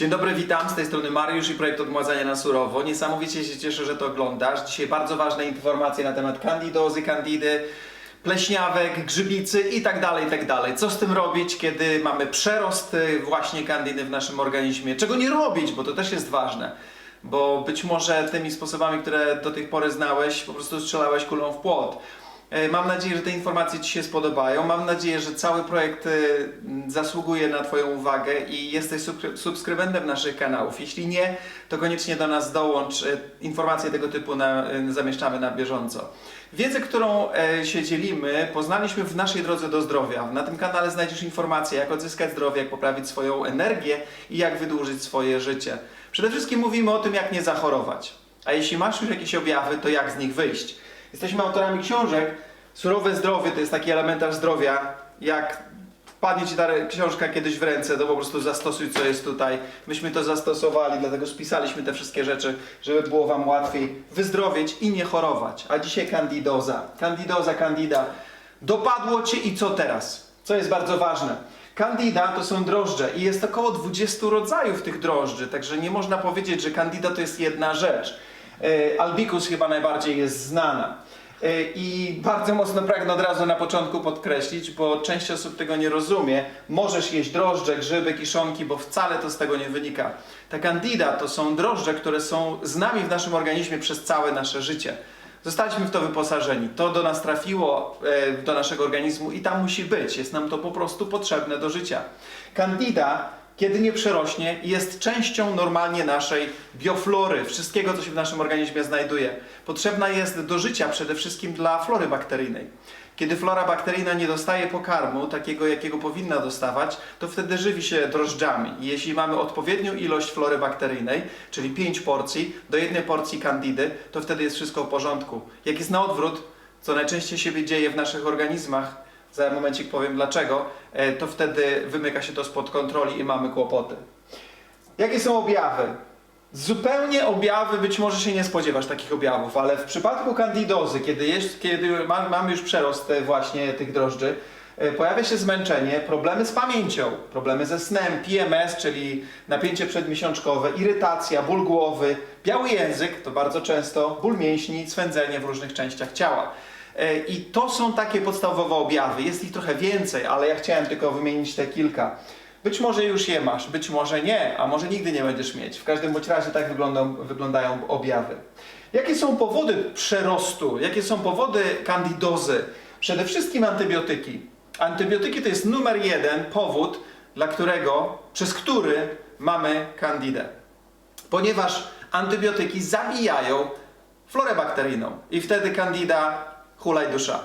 Dzień dobry, witam. Z tej strony Mariusz i projekt Odmładzania na Surowo. Niesamowicie się cieszę, że to oglądasz. Dzisiaj bardzo ważne informacje na temat kandidozy, kandidy, pleśniawek, grzybicy i tak dalej, tak dalej. Co z tym robić, kiedy mamy przerost y, właśnie kandidy w naszym organizmie? Czego nie robić, bo to też jest ważne. Bo być może tymi sposobami, które do tej pory znałeś, po prostu strzelałeś kulą w płot. E, Mam nadzieję, że te informacje Ci się spodobają. Mam nadzieję, że cały projekt e, zasługuje na Twoją uwagę i jesteś subskry- subskrybentem naszych kanałów. Jeśli nie, to koniecznie do nas dołącz. E, Informacje tego typu na, zamieszczamy na bieżąco. Wiedzę, którą się dzielimy, poznaliśmy w naszej drodze do zdrowia. Na tym kanale znajdziesz informacje, jak odzyskać zdrowie, jak poprawić swoją energię i jak wydłużyć swoje życie. Przede wszystkim mówimy o tym, jak nie zachorować. A jeśli masz już jakieś objawy, to jak z nich wyjść. Jesteśmy autorami książek. Surowe zdrowie to jest taki elementarz zdrowia. Jak wpadnie Ci ta książka kiedyś w ręce, to po prostu zastosuj, co jest tutaj. Myśmy to zastosowali, dlatego spisaliśmy te wszystkie rzeczy, żeby było Wam łatwiej wyzdrowieć i nie chorować. A dzisiaj kandidoza. Kandidoza, kandida. Dopadło Cię i co teraz? Co jest bardzo ważne. Candida to są drożdże i jest około 20 rodzajów tych drożdży, także nie można powiedzieć, że candida to jest jedna rzecz. E, Albicus chyba najbardziej jest znana. E, I bardzo mocno pragnę od razu na początku podkreślić, bo część osób tego nie rozumie. Możesz jeść drożdże, grzyby, kiszonki, bo wcale to z tego nie wynika. Ta candida to są drożdże, które są z nami w naszym organizmie przez całe nasze życie. Zostaliśmy w to wyposażeni. To do nas trafiło, e, do naszego organizmu i tam musi być. Jest nam to po prostu potrzebne do życia. Candida, kiedy nie przerośnie, jest częścią normalnie naszej bioflory, wszystkiego, co się w naszym organizmie znajduje. Potrzebna jest do życia przede wszystkim dla flory bakteryjnej. Kiedy flora bakteryjna nie dostaje pokarmu, takiego jakiego powinna dostawać, to wtedy żywi się drożdżami. I jeśli mamy odpowiednią ilość flory bakteryjnej, czyli 5 porcji do jednej porcji kandidy, to wtedy jest wszystko w porządku. Jak jest na odwrót, co najczęściej się dzieje w naszych organizmach, za momencik powiem dlaczego, e, to wtedy wymyka się to spod kontroli i mamy kłopoty. Jakie są objawy? Zupełnie objawy, być może się nie spodziewasz takich objawów, ale w przypadku kandidozy, kiedy, jest, kiedy ma, mamy już przerost e, właśnie tych drożdży, e, pojawia się zmęczenie, problemy z pamięcią, problemy ze snem, PMS, czyli napięcie przedmiesiączkowe, irytacja, ból głowy, biały język, to bardzo często, ból mięśni, swędzenie w różnych częściach ciała. E, I to są takie podstawowe objawy. Jest ich trochę więcej, ale ja chciałem tylko wymienić te kilka. Być może już je masz, być może nie, a może nigdy nie będziesz mieć. W każdym bądź razie tak wyglądą, wyglądają objawy. Jakie są powody przerostu? Jakie są powody kandidozy? Przede wszystkim antybiotyki. Antybiotyki to jest numer jeden powód, dla którego, przez który mamy kandidę. Ponieważ antybiotyki zabijają florę bakteryjną i wtedy kandida hulaj dusza.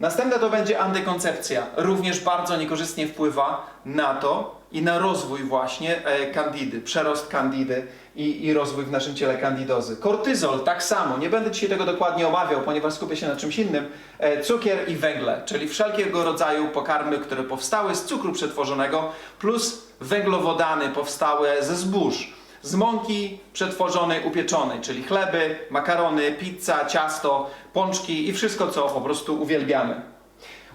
Następne to będzie antykoncepcja. Również bardzo niekorzystnie wpływa na to i na rozwój właśnie e, kandidy, przerost kandidy i, i rozwój w naszym ciele kandidozy. Kortyzol tak samo. Nie będę Ci tego dokładnie omawiał, ponieważ skupię się na czymś innym. E, cukier i węgle, czyli wszelkiego rodzaju pokarmy, które powstały z cukru przetworzonego plus węglowodany powstałe ze zbóż z mąki przetworzonej, upieczonej, czyli chleby, makarony, pizza, ciasto, pączki i wszystko, co po prostu uwielbiamy.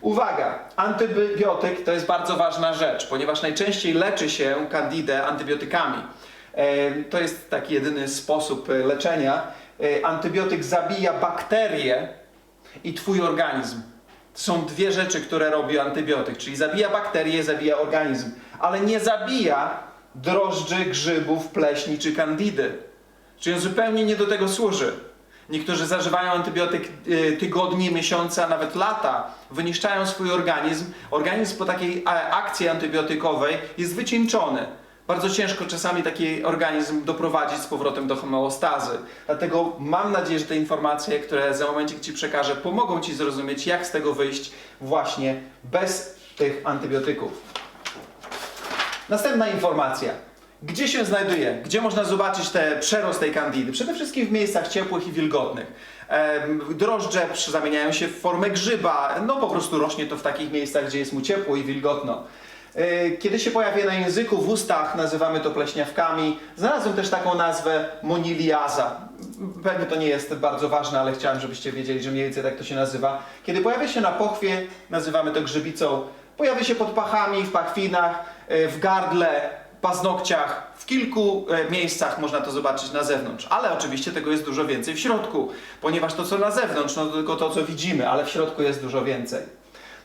Uwaga, antybiotyk to jest bardzo ważna rzecz, ponieważ najczęściej leczy się kandidę antybiotykami. E, To jest taki jedyny sposób e, leczenia. E, Antybiotyk zabija bakterie i twój organizm. To są dwie rzeczy, które robi antybiotyk, czyli zabija bakterie, zabija organizm, ale nie zabija drożdży, grzybów, pleśni czy kandidy. Czyli on zupełnie nie do tego służy. Niektórzy zażywają antybiotyk y, tygodnie, miesiące, a nawet lata, wyniszczają swój organizm. Organizm po takiej akcji antybiotykowej jest wycieńczony. Bardzo ciężko czasami taki organizm doprowadzić z powrotem do homeostazy. Dlatego mam nadzieję, że te informacje, które za momencik Ci przekażę, pomogą Ci zrozumieć, jak z tego wyjść właśnie bez tych antybiotyków. Następna informacja. Gdzie się znajduje? Gdzie można zobaczyć te przerost tej kandidy? Przede wszystkim w miejscach ciepłych i wilgotnych. Drożdże zamieniają się w formę grzyba. No po prostu rośnie to w takich miejscach, gdzie jest mu ciepło i wilgotno. E, Kiedy się pojawia na języku, w ustach, nazywamy to pleśniawkami. Znalazłem też taką nazwę moniliaza. Pewnie to nie jest bardzo ważne, ale chciałem, żebyście wiedzieli, że mniej więcej tak to się nazywa. Kiedy pojawia się na pochwie, nazywamy to grzybicą. Pojawia się pod pachami, w pachwinach, w gardle, paznokciach, w kilku e, miejscach można to zobaczyć na zewnątrz, ale oczywiście tego jest dużo więcej w środku, ponieważ to co na zewnątrz, no to tylko to co widzimy, ale w środku jest dużo więcej.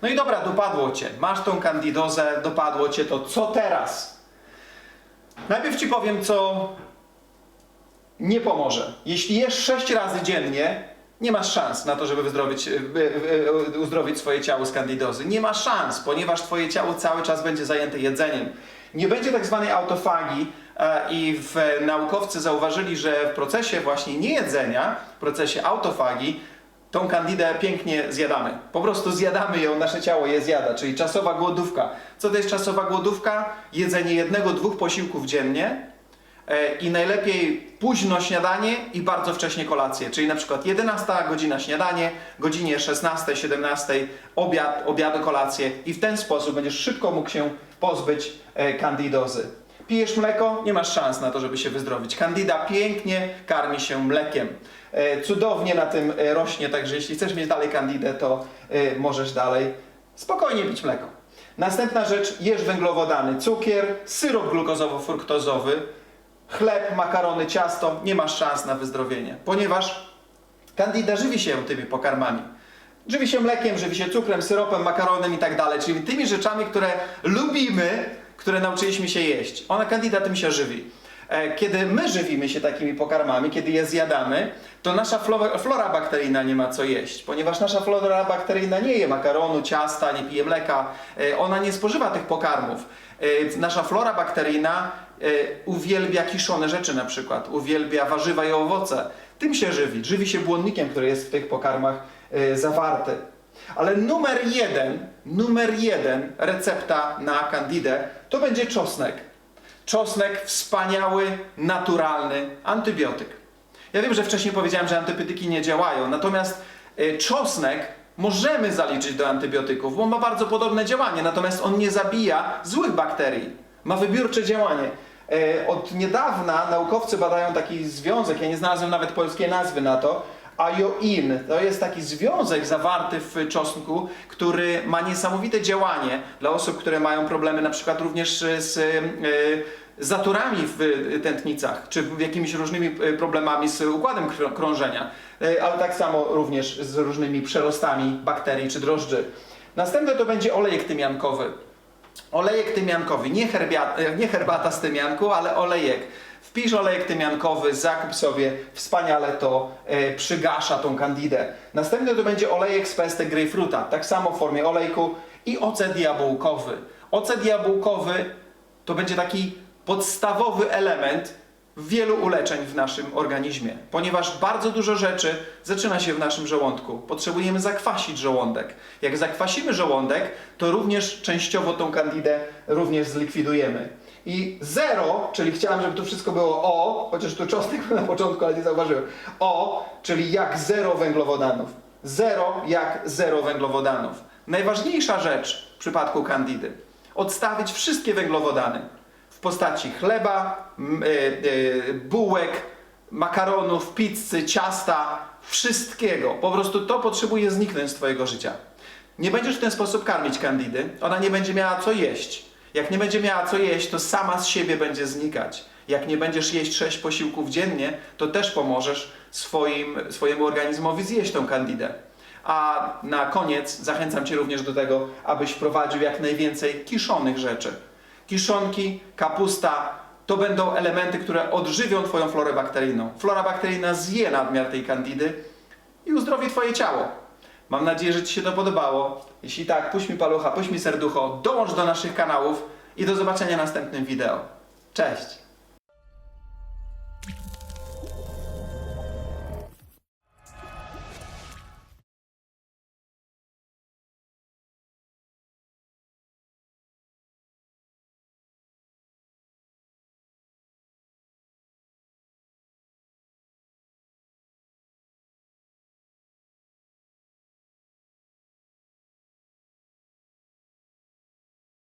No i dobra, dopadło cię, masz tą kandidozę, dopadło cię to, co teraz? Najpierw ci powiem, co nie pomoże. Jeśli jesz 6 razy dziennie, nie masz szans na to, żeby wyzdrowić, e, e, e, uzdrowić swoje ciało z kandidozy. Nie ma szans, ponieważ twoje ciało cały czas będzie zajęte jedzeniem. Nie będzie tak zwanej autofagii i w, naukowcy zauważyli, że w procesie właśnie niejedzenia, w procesie autofagii, tą kandidę pięknie zjadamy. Po prostu zjadamy ją, nasze ciało je zjada, czyli czasowa głodówka. Co to jest czasowa głodówka? Jedzenie jednego, dwóch posiłków dziennie, i najlepiej późno śniadanie i bardzo wcześnie kolację, czyli na przykład 11 godzina śniadanie, godzinie 16, 17 obiad, obiady, kolację i w ten sposób będziesz szybko mógł się pozbyć e, kandidozy. Pijesz mleko, nie masz szans na to, żeby się wyzdrowić. Kandida pięknie karmi się mlekiem. E, Cudownie na tym e, rośnie, także jeśli chcesz mieć dalej kandidę, to e, możesz dalej spokojnie pić mleko. Następna rzecz, jesz węglowodany, cukier, syrop glukozowo-fruktozowy, chleb, makarony, ciasto, nie masz szans na wyzdrowienie, ponieważ kandida żywi się tymi pokarmami. Żywi się mlekiem, żywi się cukrem, syropem, makaronem i tak dalej, czyli tymi rzeczami, które lubimy, które nauczyliśmy się jeść. Ona kandida tym się żywi. E, Kiedy my żywimy się takimi pokarmami, kiedy je zjadamy, to nasza flora, bakteryjna nie ma co jeść, ponieważ nasza flora bakteryjna nie je makaronu, ciasta, nie pije mleka, e, ona nie spożywa tych pokarmów. E, Nasza flora bakteryjna uwielbia kiszone rzeczy na przykład, uwielbia warzywa i owoce. Tym się żywi. Żywi się błonnikiem, który jest w tych pokarmach zawarty. Ale numer jeden, numer jeden recepta na kandidę to będzie czosnek. Czosnek wspaniały, naturalny antybiotyk. Ja wiem, że wcześniej powiedziałem, że antybiotyki nie działają, natomiast e, czosnek możemy zaliczyć do antybiotyków, bo ma bardzo podobne działanie, natomiast on nie zabija złych bakterii. Ma wybiórcze działanie. E, Od niedawna naukowcy badają taki związek, ja nie znalazłem nawet polskiej nazwy na to, Ajoin. To jest taki związek zawarty w czosnku, który ma niesamowite działanie dla osób, które mają problemy na przykład również z e, zatorami w tętnicach, czy jakimiś różnymi e, problemami z układem krążenia, E, ale tak samo również z różnymi przerostami bakterii czy drożdży. Następne to będzie olejek tymiankowy. Olejek tymiankowy, nie, nie herbata z tymianku, ale olejek. Wpisz olejek tymiankowy, zakup sobie, wspaniale to e, przygasza tą kandidę. Następny to będzie olejek z pestek grejpfruta, tak samo w formie olejku i ocet jabłkowy. Ocet jabłkowy to będzie taki podstawowy element wielu uleczeń w naszym organizmie, ponieważ bardzo dużo rzeczy zaczyna się w naszym żołądku. Potrzebujemy zakwasić żołądek. Jak zakwasimy żołądek, to również częściowo tą kandidę również zlikwidujemy. I zero, czyli chciałem, żeby tu wszystko było O, chociaż tu czosnek na początku, ale nie zauważyłem. O, czyli jak zero węglowodanów. Zero jak zero węglowodanów. Najważniejsza rzecz w przypadku kandidy. Odstawić wszystkie węglowodany w postaci chleba, y, y, bułek, makaronów, pizzy, ciasta, wszystkiego. Po prostu to potrzebuje zniknąć z Twojego życia. Nie będziesz w ten sposób karmić kandidy, ona nie będzie miała co jeść. Jak nie będzie miała co jeść, to sama z siebie będzie znikać. Jak nie będziesz jeść 6 posiłków dziennie, to też pomożesz swoim, swojemu organizmowi zjeść tą kandidę. A na koniec zachęcam Cię również do tego, abyś wprowadził jak najwięcej kiszonych rzeczy. Kiszonki, kapusta to będą elementy, które odżywią Twoją florę bakteryjną. Flora bakteryjna zje nadmiar tej kandidy i uzdrowi Twoje ciało. Mam nadzieję, że Ci się to podobało. Jeśli tak, puść mi palucha, puść mi serducho, dołącz do naszych kanałów i do zobaczenia w następnym wideo. Cześć!